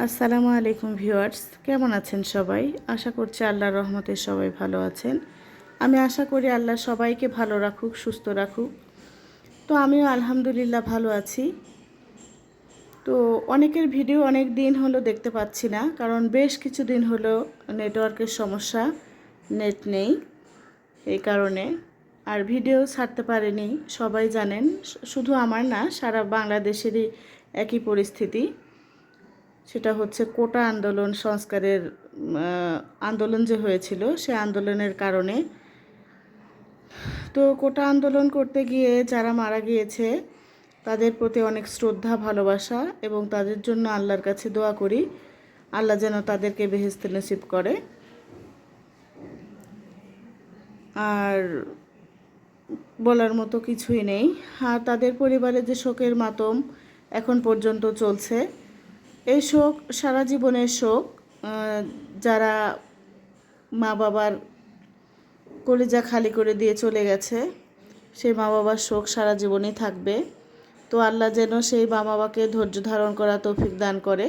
আসসালামু আলাইকুম ভিউয়ার্স, কেমন আছেন সবাই? আশা করছি আল্লাহর রহমতে সবাই ভালো আছেন। আমি আশা করি আল্লাহ সবাইকে ভালো রাখুক, সুস্থ রাখুক। তো আমিও আলহামদুলিল্লাহ ভালো আছি। তো অনেকের ভিডিও অনেক দিন হলো দেখতে পাচ্ছি না, কারণ বেশ কিছু দিন হলো নেটওয়ার্কের সমস্যা, নেট নেই এই কারণে, আর ভিডিও ছাড়তে পারেনি, সবাই জানেন, শুধু আমার না, সারা বাংলাদেশেরই একই পরিস্থিতি। সেটা হচ্ছে কোটা আন্দোলন সংস্কারের আন্দোলন যে হয়েছিল সে আন্দোলনের কারণে। তো কোটা আন্দোলন করতে গিয়ে যারা মারা গিয়েছে, তাদের প্রতি অনেক শ্রদ্ধা, ভালোবাসা এবং তাদের জন্য আল্লাহর কাছে দোয়া করি। আল্লাহ যেন তাদেরকে বেহেস্তে নসিব করে। আর বলার মতো কিছুই নেই। আর তাদের পরিবারে যে শোকের মাতম এখন পর্যন্ত চলছে। এই শোক, সারা জীবনের শোক যারা মা বাবার কলিজা খালি করে দিয়ে চলে গেছে, সেই মা বাবার শোক সারা জীবনই থাকবে। তো আল্লাহ যেন সেই মা বাবাকে ধৈর্য ধারণ করা তৌফিক দান করে।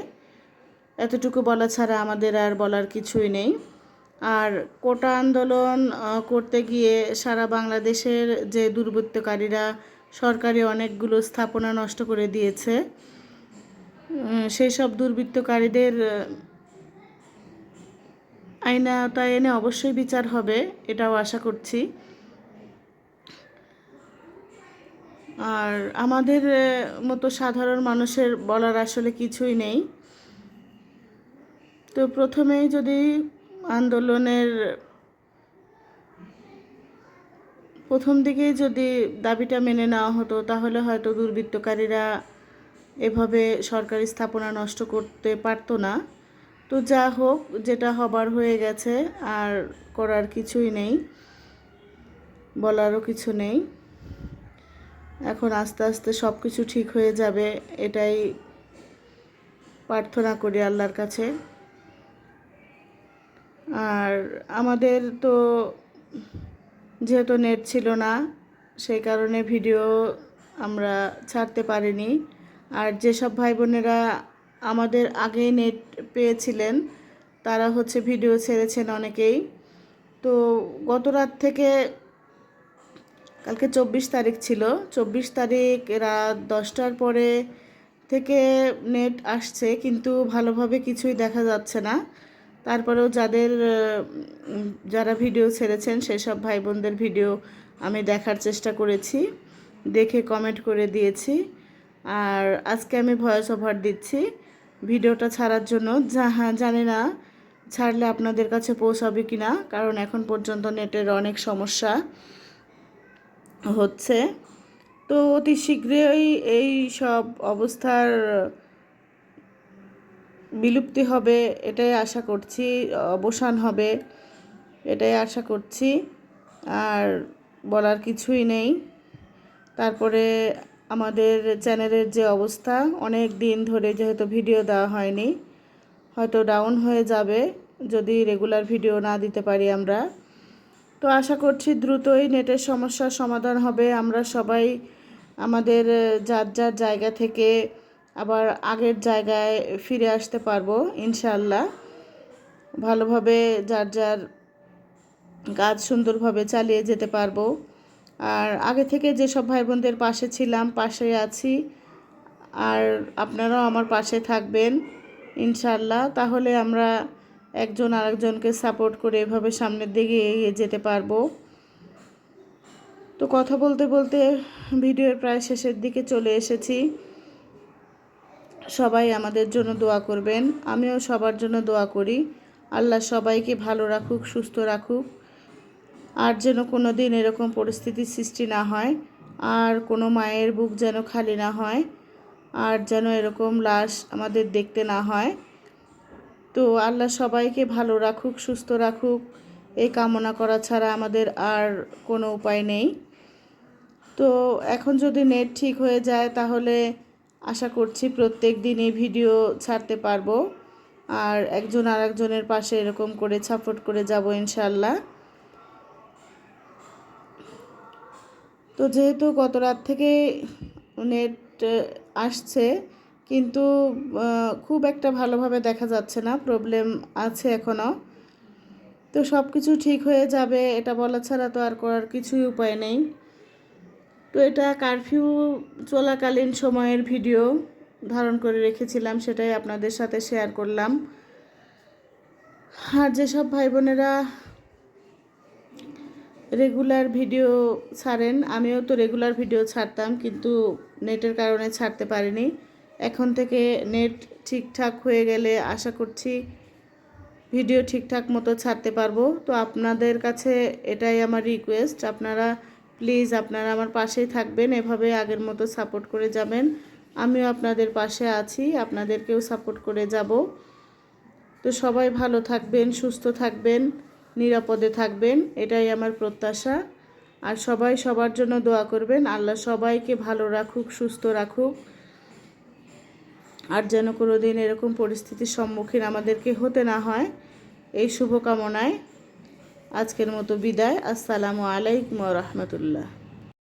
এতটুকু বলা ছাড়া আমাদের আর বলার কিছুই নেই। আর কোটা আন্দোলন করতে গিয়ে সারা বাংলাদেশের যে দুর্বৃত্তকারীরা, সরকারি অনেকগুলো স্থাপনা নষ্ট করে দিয়েছে। সেই সব দুর্বৃত্তকারীদের আহ, আইনে আওতায় এনে অবশ্যই বিচার হবে এটাও আশা করছি। আর আমাদের মতো সাধারণ মানুষের বলার আসলে কিছুই নেই। তো প্রথমেই যদি আন্দোলনের প্রথম দিকেই যদি দাবিটা মেনে নেওয়া হতো তাহলে হয়তো দুর্বৃত্তকারীরা এভাবে সরকারি স্থাপনা নষ্ট করতে পারতো না। তো যা হোক, যেটা হবার হয়ে গেছে, আর করার কিছুই নেই, বলারও কিছু নেই। এখন আস্তে আস্তে সব কিছু ঠিক হয়ে যাবে, এটাই প্রার্থনা করি আল্লাহর কাছে। আর আমাদের তো যেহেতু নেট ছিল না, সেই কারণে ভিডিও আমরা ছাড়তে পারিনি। আর যেসব ভাই বোনেরা আমাদের আগেই নেট পেয়েছিলেন, তারা হচ্ছে ভিডিও ছেড়েছেন অনেকেই। তো গত রাত থেকে কালকে চব্বিশ তারিখ ছিল, চব্বিশ তারিখ রাত দশটার পরে থেকে নেট আসছে, কিন্তু ভালোভাবে কিছুই দেখা যাচ্ছে না। তারপরেও যাদের, যারা ভিডিও ছেড়েছেন, সেসব ভাই বোনদের ভিডিও আমি দেখার চেষ্টা করেছি, দেখে কমেন্ট করে দিয়েছি। আর আজকে আমি ভয়েস ওভার দিচ্ছি। ভিডিওটা ছাড়ার জন্য। যাহা জানি না, ছাড়লে আপনাদের কাছে পৌঁছাবে কি না কারণ এখন পর্যন্ত নেটের অনেক সমস্যা হচ্ছে। তো অতি শীঘ্রই এই সব অবস্থার বিলুপ্তি হবে, এটাই আশা করছি। অবসান হবে, এটাই আশা করছি। আর বলার কিছুই নেই। তারপরে আমাদের চ্যানেলের যে অবস্থা, অনেক দিন ধরে যেহেতু ভিডিও দেওয়া হয়নি, হয়তো ডাউন হয়ে যাবে যদি রেগুলার ভিডিও না দিতে পারি আমরা। তো আশা করছি দ্রুতই নেটের সমস্যার সমাধান হবে। আমরা সবাই আমাদের যার যার জায়গা থেকে আবার আগের জায়গায় ফিরে আসতে পারব ইনশাল্লাহ ভালোভাবে যার যার কাজ সুন্দরভাবে চালিয়ে যেতে পারব। আর আগে থেকে যেসব ভাই বোনদের পাশে ছিলাম, পাশে আছি, আর আপনারাও আমার পাশে থাকবেন ইনশাল্লাহ তাহলে আমরা একজন আরেকজনকে সাপোর্ট করে এভাবে সামনের দিকে এগিয়ে যেতে পারব। তো কথা বলতে বলতে ভিডিওর প্রায় শেষের দিকে চলে এসেছি। সবাই আমাদের জন্য দোয়া করবেন। আমিও সবার জন্য দোয়া করি। আল্লাহ সবাইকে ভালো রাখুক, সুস্থ রাখুক। আর যেন কোনো দিন এরকম পরিস্থিতির সৃষ্টি না হয়, আর কোনো মায়ের বুক যেন খালি না হয়, আর যেন এরকম লাশ আমাদের দেখতে না হয়। তো আল্লাহ সবাইকে ভালো রাখুক, সুস্থ রাখুক, এই কামনা করা ছাড়া আমাদের আর কোনো উপায় নেই। তো এখন যদি নেট ঠিক হয়ে যায় তাহলে আশা করছি প্রত্যেক দিনই ভিডিও ছাড়তে পারব, আর একজন আর একজনের পাশে এরকম করে সাপোর্ট করে যাব ইনশাল্লাহ তো যেহেতু গত রাত থেকে নেট আসছে, কিন্তু খুব একটা ভালোভাবে দেখা যাচ্ছে না প্রবলেম আছে এখনও তো সব কিছু ঠিক হয়ে যাবে, এটা বলা ছাড়া তো আর করার কিছুই উপায় নেই। তো এটা কারফিউ চলাকালীন সময়ের ভিডিও ধারণ করে রেখেছিলাম, সেটাই আপনাদের সাথে শেয়ার করলাম। আর যেসব ভাই বোনেরা রেগুলার ভিডিও ছাড়েন। আমিও তো রেগুলার ভিডিও ছাড়তাম, কিন্তু নেটের কারণে ছাড়তে পারিনি। এখন থেকে নেট ঠিকঠাক হয়ে গেলে আশা করছি ভিডিও ঠিকঠাক মতো ছাড়তে পারব। তো আপনাদের কাছে এটাই আমার রিকোয়েস্ট আপনারা প্লিজ আপনারা আমার পাশেই থাকবেন, এভাবে আগের মতো সাপোর্ট করে যাবেন। আমিও আপনাদের পাশে আছি, আপনাদেরকেও সাপোর্ট করে যাব। তো সবাই ভালো থাকবেন, সুস্থ থাকবেন। নিরাপদে থাকবেন, এটাই আমার প্রত্যাশা। আর সবাই সবার জন্য দোয়া করবেন, আল্লাহ সবাইকে ভালো রাখুক, সুস্থ রাখুক। আর যেন কোনো দিন এরকম পরিস্থিতির সম্মুখীন আমাদেরকে হতে না হয়, এই শুভকামনায় আজকের মতো বিদায়। আসসালামু আলাইকুম রহমতুল্লাহ।